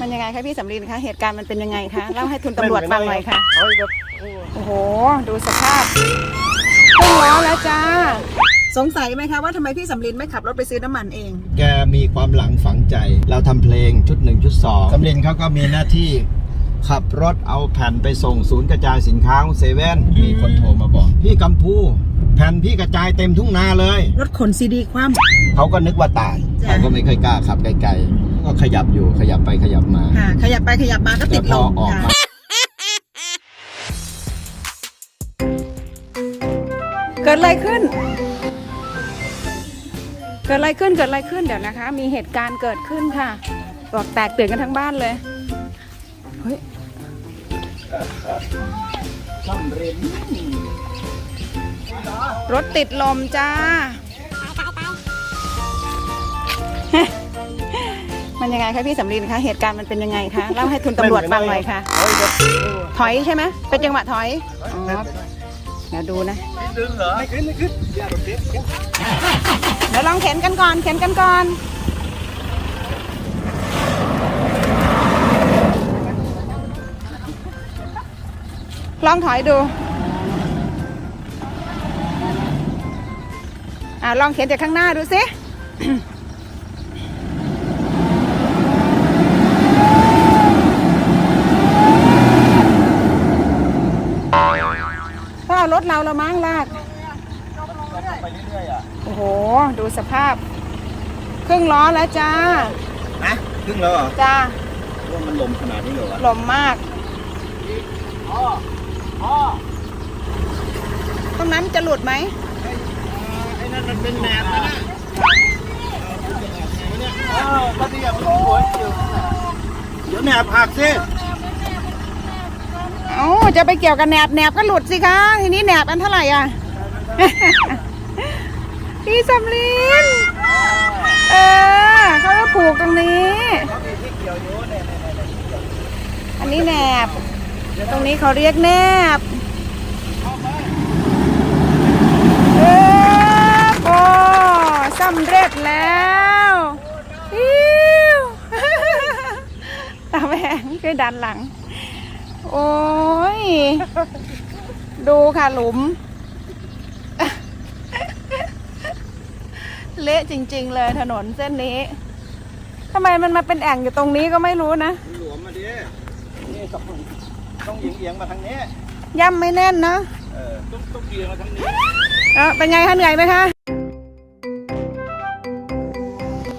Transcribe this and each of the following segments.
มันยังไงคะพี่สำลีนคะเหตุการณ์มันเป็นยังไงคะเล่าให้ทุนตำรวจฟังหน่อยค่ะเฮ้ยแบบโอ้โอ้โห ดูสภาพครึ่งล้อแล้วจ้า สงสัยไหมคะว่าทำไมพี่สำลินไม่ขับรถไปซื้อน้ำมันเอง แกมีความหลังฝังใจ เราทำเพลงชุดหนึ่งชุดสองสำลินเขาก็มีหน้าที่ ขับรถเอาแผ่นไปส่งศูนย์กระจายสินค้าของเซเว่นมีคนโทรมาบอก พี่กัมพู แผ่นพี่กระจายเต็มทุ่งนาเลย รถขนซีดีคว่เขาก็นึกว่าตายจ้ะ เขาก็ไม่เคอยกล้าขับไกลๆก็ขยับอยู่ขยับไปขยับมาำค่ะ ขยับไปขยับมาก็ติแต่ดพลอมออกค่ะ มาเกิดอะไรขึ้น เกิดอะไรขึ้น เกิดอะไรขึ้น เดี๋ยวนะคะ มีเหตุการณ์เกิดขึ้นค่ะ บอกแตกตื่นกันทั้งบ้านเลย เฮ้ยรถติดลมจ้า มันยังไงคะพี่สำลีนคะ เหตุการณ์มันเป็นยังไงคะ เล่าให้ทุนตำรวจฟังหน่อยค่ะเฮ้ยแบบโอ้ถอยใช่ไหมเป็นจังหวะถอยอ๋อเดี๋ยวดูนะดึงเหรอไม่ขึ้นไม่ขึ้นอย่าโดดเด็ดเดี๋ยวลองเข็นกันก่อน เข็นกันก่อน ลองถอยดูอ่าลองเข็นจากข้างหน้าดูสิก็เอารถเราละมั้งลากไปเรื่อยๆอะโอ้โห ดูสภาพ ครึ่งล้อแล้วจ้านะครึ่งแล้วเหรอ จ้าว่ามันลมขนาดนี้เหรอวะลมมากพ่อ พ่อตรงนั้นจะหลุดไหมไอ้นั่นมันเป็นแหนบนะนะเออก็ที่อย่ามันหัวอยู่เดี๋ยวแหนบหักสิเอ้าจะไปเกี่ยวกับแหนบแหนบก็หลุดสิคะทีนี้แหนบอันเท่าไหร่อะพี่สำลินเออเขาก็ผูกตรงนี้ อันนี้แหนบ ตรงนี้เขาเรียกแนบเออโอ้สำเร็จแล้วอิ้วตาแหวงช่วยดันหลัง โอ้ย ดูค่ะหลุม เละจริง ๆ เลยถนนเส้นนี้ทำไมมันมาเป็นแอ่งอยู่ตรงนี้ก็ไม่รู้นะ หลวมมาดินี่ต้อง ต้องเอียงๆมาทางนี้ย่ำไม่แน่นเนอะเออต้องต้องเอียงมาทางนี้เออเป็นไงคะเหนื่อยไหมคะ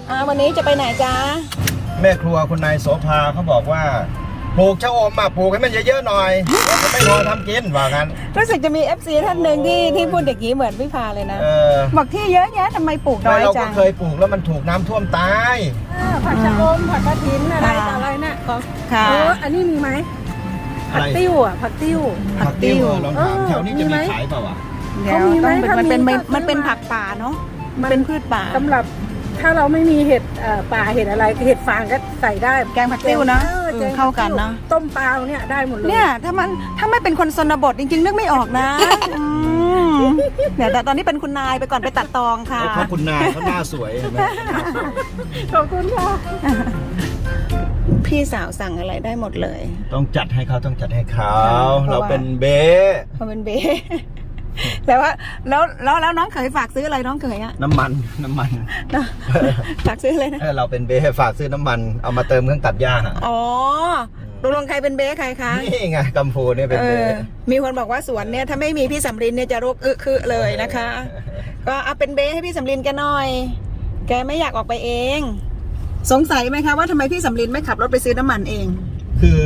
อ่าวันนี้จะไปไหนจ๊ะแม่ครัวคุณนายโสภาเขาบอกว่าปลูกชะอมมาปลูกให้มันเยอะๆหน่อยจะไม่พอทำกินว่ากันรู้สึกจะมี FC ท่านหนึ่งที่ที่พูดอย่างนี้เหมือนพี่พาเลยนะเออบอกที่เยอะแยะทำไมปลูกน้ไม่อยเราจัก็งเคยปลูกแล้วมันถูกน้ำท่วมตาย ผักชะอมผักกระถินอะไรค่ะต่ออะไรน่ะของค่ะ เอออันนี้มีไหมอะ ผักไรติ้วอะผักติ้ว ผักติ้วลองถามเออแถวนี้จะมีไหมีมขายเปล่าวะเดี๋ยวเขามีไหมต้องเป็นถ้ามีมันเป็นก็มันเป็นซื้อมาผักป่าเนาะมันเป็นพืชป่าสำหรับถ้าเราไม่มีเห็ดเอ่อป่าเห็ดอะไรเห็ดฟางก็ใส่ได้แกงผักติ้วนะออเออแงเข้ากันนะ ต้มปลาเนี่ยได้หมดเลยเนี่ยถ้ามันถ้าไม่เป็นคนชนบทจริงๆ นึกไม่ออกนะอืมเนี่ยแต่ตอนนี้เป็นคุณนายไปก่อนไปตัดตองค่ะ เพราะคุณนายเขาหน้าสวยเห็นไหมขอบคุณค่ะ พี่สาวสั่งอะไรได้หมดเลย ต้องจัดให้เขาต้องจัดให้เขาเพราะว่าเราเป็นเบ๊เพราะเป็นเบแต่ว่าแล้วแล้วแล้วน้องเขยฝากซื้ออะไรน้องเขยอะน้ำมันน้ำมันนะฝากซื้ออะไรนะเออเราเป็นเบ๊ฝากซื้อน้ำมันเอามาเติมเครื่องตัดหญ้าอ๋อตกลงใครเป็นเบใครคะนี่ไงกัมพูเนี่ยเป็นเอเบ๊อมีคนบอกว่าสวนเนี่ยถ้าไม่มีพี่สำรินเนี่ยจะรกอึคือเลยนะคะ ก็เอาเป็นเบให้พี่สำรินแกหน่อย แกไม่อยากออกไปเอง สงสัยไหมคะว่าทำไมพี่สำรินไม่ขับรถไปซื้อน้ำมันเอง คือ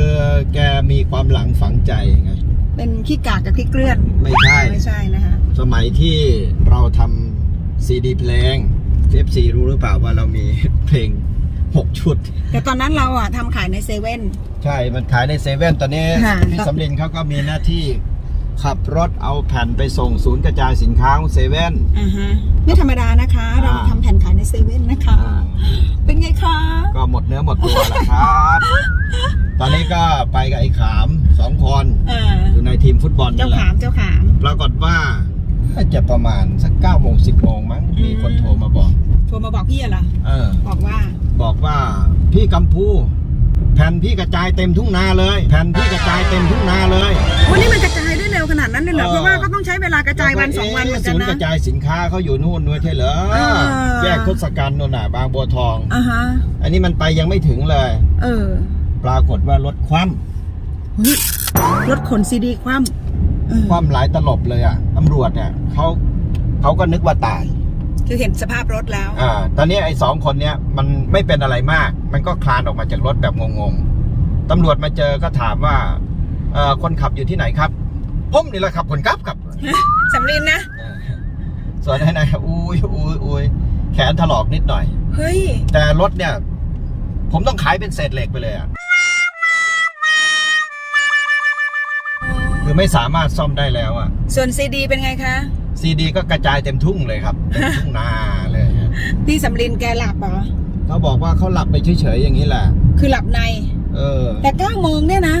แกมีความหลังฝังใจไง เป็นขี้กากกับขี้เกลื่อนไม่ใช่ ไม่ใช่นะคะ สมัยที่เราทำซีดีเพลง FC รู้หรือเปล่าว่าเรามีเพลง 6 ชุด แต่ตอนนั้นเราอะทำขายในเซเว่น ใช่ มันขายในเซเว่นตอนนี้ค่ะ พี่สำลินเขาก็มีหน้าที่ ขับรถเอาแผ่นไปส่งศูนย์กระจายสินค้าของเซเว่น อ่าฮะไม่ธรรมดานะคะ เราอ่า ทำแผ่นขายในเซเว่นนะคะ เป็นไงคะ ก็หมดเนื้อหมดตัวแล้วครับ ตอนนี้ก็ไปกับไอ้ขามสองคนอ่าอยู่ในทีมฟุตบอลเจ้านี่แหละ ขามเจ้าขาม ปรากฏว่าน่าจะประมาณสักเก้าโมงสิบโมงมั้งมีคนโทรมาบอก โทรมาบอกพี่เหรอเออ บอกว่า บอกว่าพี่กัมพู แผ่นพี่กระจายเต็มทุ่งนาเลย แผ่นพี่กระจายเต็มทุ่งนาเลย วันนี้มันกระจายได้เร็ว ขนาดนั้นเลยเหรอ เออ เพราะว่าก็ต้องใช้เวลากระจายวันสองวันเหมือนกันศูนย์นะกระจายสินค้าเขาอยู่นู่นด้วยใช่เหรอเออ แยกทศกัณฐ์นู่นน่ะบางบัวทอง อ่าฮะ อันนี้มันไปยังไม่ถึงเลย เออปรากฏว่ารถคว่เฮ้ยรถขนซีดีคว่ำเออำคว่ำหลายตลบเลยอะตำรวจเนี่ยเขาเขาก็นึกว่าตาย คือเห็นสภาพรถแล้ว อ่า ตอนนี้ไอ้สองคนเนี้ยมันไม่เป็นอะไรมาก มันก็คลานออกมาจากรถแบบงงๆ ตำรวจมาเจอก็ถามว่าเอ่อคนขับอยู่ที่ไหนครับ ผมนี่แหละครับคนขับครับสำรินนะเออส่วนไอ้นายอุ้ยอุ้ยอุ้ยแขนถลอกนิดหน่อย เฮ้ย แต่รถเนี่ย ผมต้องขายเป็นเศษเหล็กไปเลยอะคือไม่สามารถซ่อมได้แล้วอะ ส่วนซีดีเป็นไงคะ ซีดีก็กระจายเต็มทุ่งเลยครับเต็มทุ่งนาเลยฮะพี่สำรินแกหลับเหรอเขาบอกว่าเขาหลับไปเฉยๆอย่างนี้แหละ คือหลับใน เออ แต่เก้าโมงเนี่ยนะ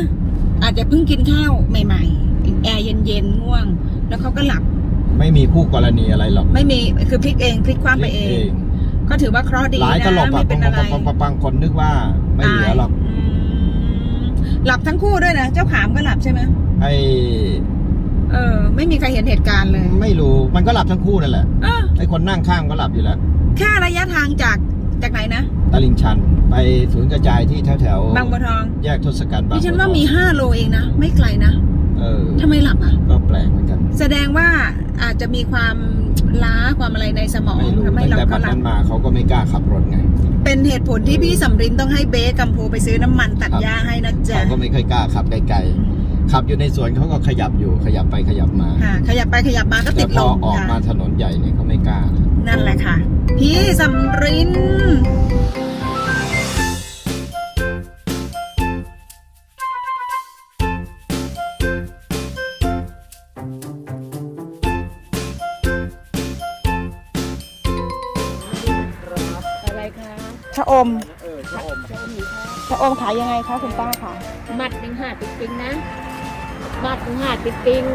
อาจจะเพิ่งกินข้าวใหม่ ๆ แอร์เย็นๆง่วง แล้วเขาก็หลับ ไม่มีคู่กรณีอะไรหรอกไม่มีคือพลิกเองพลิกคว่ำไปเอง ก็ถือว่าเคราะห์ดีหลายนะตลบไม่อะเป็นปัอะงไรปังปังปังคนนึกว่าไม่เหลือหรอกอืมหลับทั้งคู่ด้วยนะเจ้าขามก็หลับใช่ไหมไอ้เออ ไม่มีใครเห็นเหตุการณ์เลยไม่รู้มันก็หลับทั้งคู่นั่นแหละเออไอ้คนนั่งข้างก็หลับอยู่แล้วแค่ระยะทางจากจากไหนนะตลิ่งชันไปศูนย์กระจายที่แถวแถวๆบางบัวทอง แยกทศกัณฐ์บางดิฉันบัวทว่าองมีห้าโลเองนะ ไม่ไกลนะ เออทำไมหลับอะ ก็แปลกเหมือนกันแสดงว่าอาจจะมีความล้าความอะไรในสมองไม่รู้ทำให้ตั้งเราแต่บัเขาดหลันั้บ นมาเขาก็ไม่กล้าขับรถไงเป็นเหตุผลที่พี่สำรินต้องให้เบสกัมพูไปซื้อน้ำมันตัดครับหญ้าให้นะจ๊ะเขาก็ไม่ค่อยกล้าขับไกลๆขับอยู่ในสวนเขาก็ขยับอยู่ขยับไปขยับมาค่ะ ขยับไปขยับมาก็แต่ติดพลอมออกค่ะมาถนนใหญ่เนี่ยเขาไม่กล้านะ นั่นแหละค่ะ พี่สำริน ชะอมเออชะอมชะอมขายยังไงคะคุณป้าคะมัดหนึ่งห้าติดปิงนะ มัดหนึ่งห้าติดปิง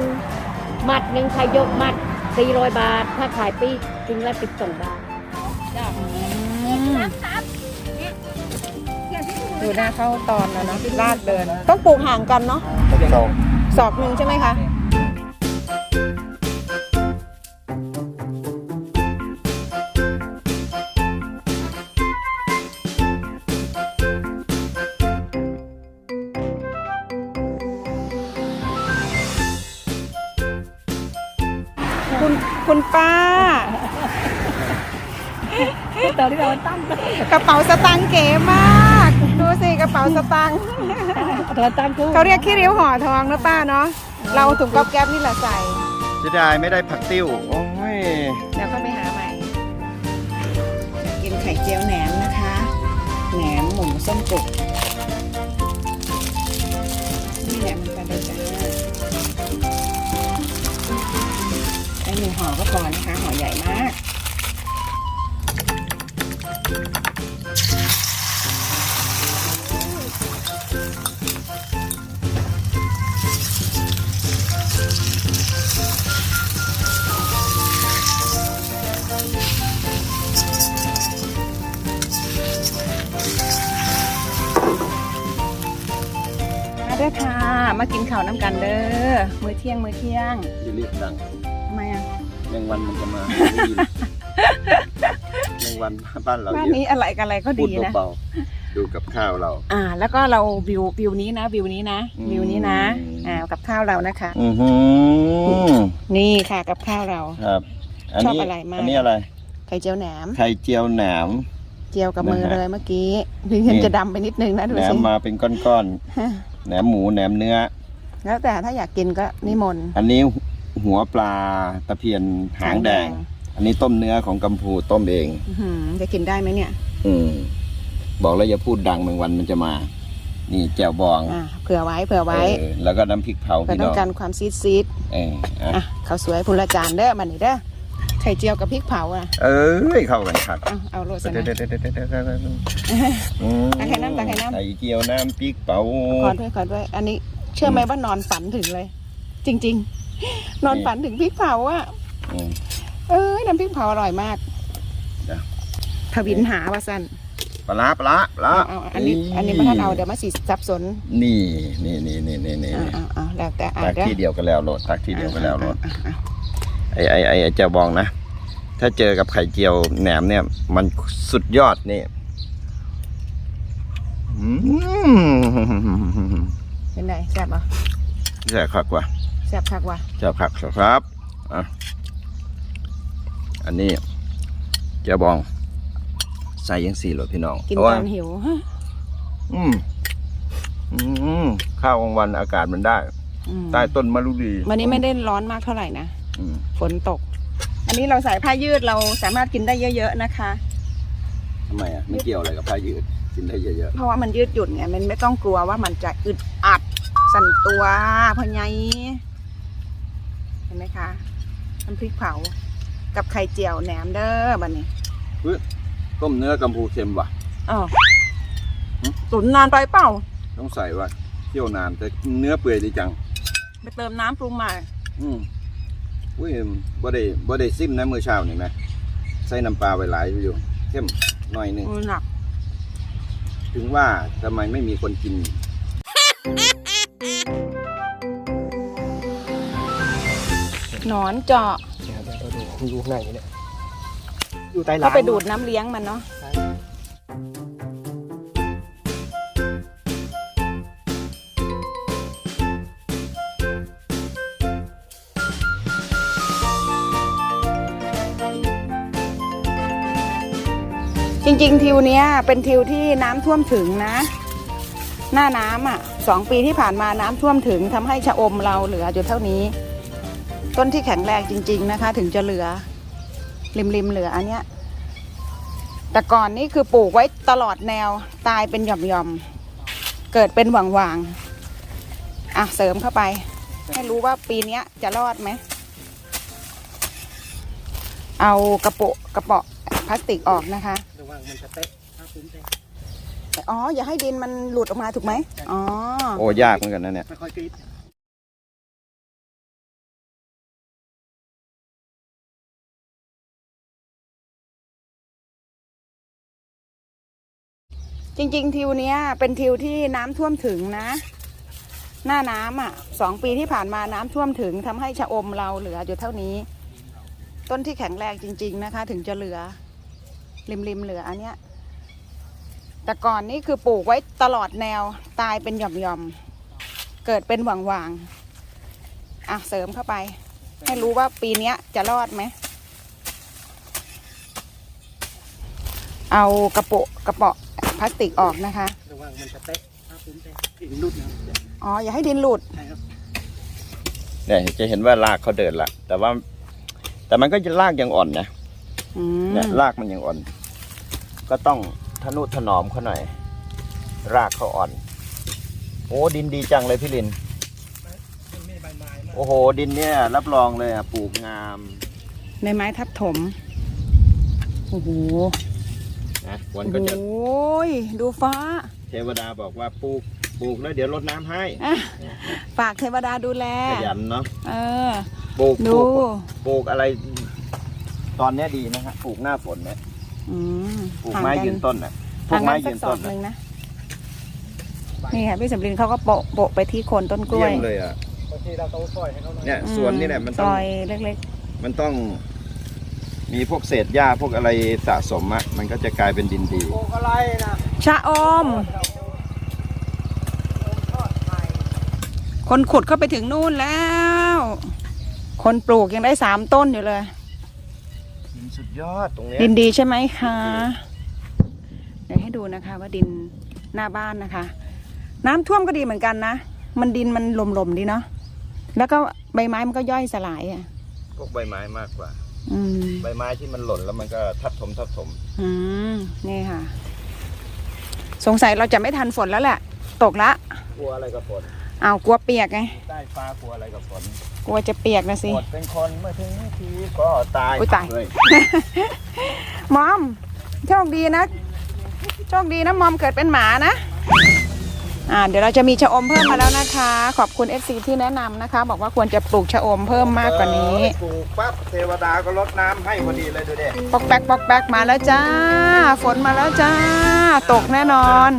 มัดหนึ่งขายยกมัดสี่ร้อยบาท ถ้าขายปีกปิงละสิบสองบาทดูหน้าเข้าตอนแล้วเนาะลาดเดิน ต้องปลูกห่างกันเนาะเราศอกหนึ่งใช่ไหมคะ ตอนที่เราตั้งกระเป๋าสตางค์เก๋มาก ดูสิกระเป๋าสตางค์เราตั้งคู่เขาเรียกขี้ริ้วห่อทองนะป้าเนาะเราถุงก๊อบแก๊บนี่แหละใส่จะได้ไม่ได้ผักติ้ว โอ้ยเดี๋ยวค่อยไปหาใหม่จะกินไข่เจียวแหนมนะคะแหนมหมูส้มกุกนี่แหละมันกันเลยจ้าไอหนึ่งห่อก็พอนะคะห่อใหญ่มากมา เด้อค่ะ มากินข้าวน้ำกันเด้อ มื้อเที่ยงมื้อเที่ยงอย่าเรียกดังทำไมอะ แมงวันมันจะมาแมง วันบ้านเราบ้านเยนี้อะอะไรกันอะไรก็พูดดีนะ เบาๆดูกับข้าวเรา อ่า แล้วก็เราวิววิวนี้นะวิวนี้นะอืม วิวนี้นะ อ่ากับข้าวเรานะคะ อือหือนี่ค่ะกับข้าวเรา ครับชอบอะไรมาก อันนี้อะไรไข่เจียวแหนมไข่เจียวแหนม เจียวกับมือนะฮะเลยเมื่อกี้ดิฉันนี่ จะดำไปนิดนึงนะดูแหนสิมมาเป็นก้อนๆแหนมหมูแหนมเนื้อ แล้วแต่ถ้าอยากกินก็นิมนต์อันนี้หัวปลาตะเพียนหางแดง อันนี้ต้มเนื้อของกัมพูต้มเอง อื้อหือจะกินได้ไหมเนี่ย อืม บอกแล้วอย่าพูดดังแมงวันมันจะมา นี่แจ่วบองอ่าเผื่อไว้เผื่อไว้เออแล้วก็น้ำพริกเผาเผื่อพี่ต้น้อองงการความซีดซีดเอออะอะข้าวสวยพุละจานเด้อมันนี่เด้อไข่เจียวกับพริกเผาอะเอ้ยเข้ากันครับเอาเอาโรสเดี๋ยวนะ เดี๋ยวเดี๋ยวเดี๋ยวเดี๋ยวเดี๋ยวเดี๋ยวอืมตักไข่น้ำตักไข่น้ำ ไข่เจียวน้ำพริกเผา ขอด้วยขอด้วย อันนี้เชื่อไหมว่านอนฝันถึงเลย จริง ๆ นอนฝันถึงพริกเผาอะอืม เอ้ยน้ำพริกเผาอร่อยมากจ้ะ ทวินหาว่าสั้นปลาร้าปลาร้าปลาร้าเอาเอาอันนี้ อันนี้มาท่านเอาเดี๋ยวมาสีสับสนนี่นี่นี่นี่นี่นี่เอาเอาเอาแล้วแต่อ่าตักเด้อที่เดียวกันแล้วโหลดตักที่เดียวกันแล้วโหลดอะอะอะไอ้ไอ้ไอ้ไอ้เจ้าบองนะ ถ้าเจอกับไข่เจียวแหนมเนี่ย มันสุดยอดนี่อืมเป็นไงแซ่บอะแซ่บคักว่ะแซ่บคักว่ะแซ่บคักครับ อะอันนี้เจ้าบอง ใส่ยังสี่โหลดพี่น้องกินเพราะตว่าอนหิวฮะอืมอืมข้าวกลางวันอากาศมันได้อืมใต้ต้นมะรุดี วันนี้ไม่ได้ร้อนมากเท่าไหร่นะอืมฝนตก อันนี้เราใส่ผ้ายืดเราสามารถกินได้เยอะๆนะคะทำไมอะไม่เกี่ยวอะไรกับผ้ายืดกินได้เยอะเพราะว่ามันยืดหยุ่นไงมันไม่ต้องกลัวว่ามันจะอึดอัดสั่นตัวพะไยเห็นไหมคะน้ำพริกเผา กับไข่เจียวแหนมเด้อบันนี้ๆต้มเนื้อกัมพูเค็มว่ะอ๋อตุ๋นนานไปเปล่าต้องใส่ว่าเคี่ยวนานแต่เนื้อเปื่อยดีจัง ไปเติมน้ำปรุงใหม่อืมอุ้ยบ่ได้บ่ได้ซิมนะมื้อเช้านี่ไหมใส่น้ำปลาไว้หลายอยู่เข้มหน่อยหนึงอือหนัก ถึงว่าทำไมไม่มีคนกินหนอนเจาะ ดูข้างในนี่ยอยู่ใต้ก็ไปดูดน้ำเลี้ยงมันเนาะ จริงๆ ทิวเนี้ยเป็นทิวที่น้ำท่วมถึงนะ หน้าน้ำอะสองปีที่ผ่านมาน้ำท่วมถึงทำให้ชะอมเราเหลืออยู่เท่านี้ ต้นที่แข็งแรงจริง ๆนะคะ ถึงจะเหลือ ริมๆเหลืออันเนี้ย แต่ก่อนนี่คือปลูกไว้ตลอดแนวตายเป็นหย่อมๆ เกิดเป็นหว่างๆ อะเสริมเข้าไป ให้รู้ว่าปีนี้จะรอดไหม เอากระโปะกระเปาะพลาสติกออกนะคะระวังมันจะเตะถ้าปุ้มเตะอ๋อ อย่าให้ดินมันหลุดออกมาถูกไหมอ๋อ โอ้ยากเหมือนกันนะเนี่ยค่อยกรีด จริง ๆ ทิวเนี้ยเป็นทิวที่น้ำท่วมถึงนะ หน้าน้ำอะสองปีที่ผ่านมาน้ำท่วมถึงทำให้ชะอมเราเหลืออยู่เท่านี้ ต้นที่แข็งแรงจริง ๆนะคะ ถึงจะเหลือ ริมๆเหลืออันเนี้ยแต่ก่อนนี่คือปลูกไว้ตลอดแนวตายเป็นหย่อมๆเกิดเป็นหว่างๆอะเสริมเข้าไป ให้รู้ว่าปีเนี้ยจะรอดไหม เอากระโปะกระเปาะ พลาสติกออกนะคะ ระวังมันจะเตะถ้าปุ้มเตะอีกรุ่นนะอ๋อ อย่าให้ดินหลุด ใช่ครับเนี่ยจะเห็นว่ารากเขาเดินละแต่ว่า แต่มันก็จะรากยังอ่อนนะอืมเนี่ยรากมันยังอ่อน ก็ต้องทนุถนอมเขาหน่อย รากเขาอ่อน โอ้ดินดีจังเลยพี่ลิน มันมีใบไม้มาโอ้โห ดินเนี่ย รับรองเลยอะปลูกงาม ในไม้ทับถม โอ้โห นะวันโอ้ก็จะโหยดูฟ้า เทวดาบอกว่าปลูกปลูกแล้วเดี๋ยวรดน้ำให้อะฝากเทวดาดูแล ขยันเนาะเออ ปลูกปดู ลูกปลูกอะไร ตอนเนี้ยดีนะฮะปลูกหน้าฝนเนี่ยอืมปลูกห่างไม้กัยืนต้นน่ะปลูห่ากงไม้กันสัยืกนศอต้กนหน่ะนึ่งนะ นี่ค่ะพี่สำลินเขาก็โปะโปะไปที่โคนต้นกล้เยี่วยยมเลยอะบางทีเราต้องซอยให้เขาหน่อยเนี่ยอืมสวนนี่แหละมันซต้องอยเล็กมันต้อง มีพวกเศษหญ้าพวกอะไรสะสมอะมันก็จะกลายเป็นดินดี ปลูกอะไรนะๆชะอม คนขุดเข้าไปถึงนู่นแล้ว คนปลูกยังได้สามต้นอยู่เลย ดินสุดยอดตรงเนี้ยดินดีใช่ไหมคะเดี๋ยวให้ดูนะคะ ว่าดินหน้าบ้านนะคะ น้ำท่วมก็ดีเหมือนกันนะ มันดินมันหลมๆดีเนาะแล้วก็ใบไม้มันก็ย่อยสลายอะพวกใบไม้มากกว่า อืมใบไม้ที่มันหล่นแล้วมันก็ทับถมทับถมอืมนี่ค่ะ สงสัยเราจะไม่ทันฝนแล้วแหละ ตกละกลัวอะไรกับฝนอ้าวกลัวเปียกไงใต้ฟ้ากลัวอะไรกับฝนกลัวจะเปียกนะสิหมดเป็นคนเมื่อถึงทีก็ตายอุ๊ยตายเลยมอมโชคดีนะโชคดีนะมอมเกิดเป็นหมานะเออ่าเดี๋ยวเราจะมีชะอมเพิ่มมาแล้วนะคะ ขอบคุณ FC ที่แนะนำนะคะ บอกว่าควรจะปลูกชะอมเพิ่มมากกว่านี้ เออปลูกปั๊บเทวดาก็รดน้ำให้พอดีเลยดูเด็ปอกแป๊กปอกแป๊กมาแล้วจ้า ฝนมาแล้วจ้า ตกแน่นอน